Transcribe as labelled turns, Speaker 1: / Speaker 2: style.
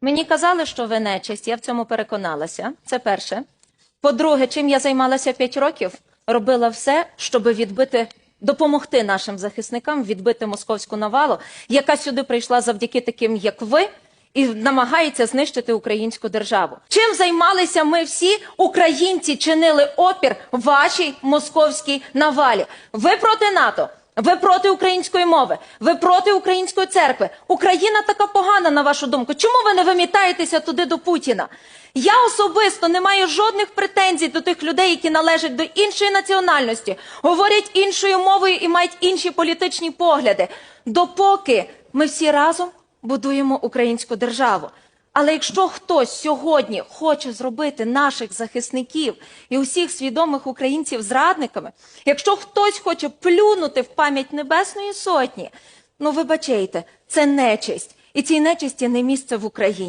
Speaker 1: Мені казали, що ви нечисть, я в цьому переконалася. Це перше. По-друге, чим я займалася 5 років, робила все, щоб відбити, допомогти нашим захисникам відбити московську навалу, яка сюди прийшла завдяки таким, як ви, і намагається знищити українську державу. Чим займалися ми всі українці, чинили опір вашій московській навалі? Ви проти НАТО. Ви проти української мови, ви проти української церкви. Україна така погана, на вашу думку. Чому ви не вимітаєтеся туди до Путіна? Я особисто не маю жодних претензій до тих людей, які належать до іншої національності, говорять іншою мовою і мають інші політичні погляди. Допоки ми всі разом будуємо українську державу. Але якщо хтось сьогодні хоче зробити наших захисників і усіх свідомих українців зрадниками, якщо хтось хоче плюнути в пам'ять Небесної Сотні, ну вибачайте, це нечисть. І цій нечисті не місце в Україні.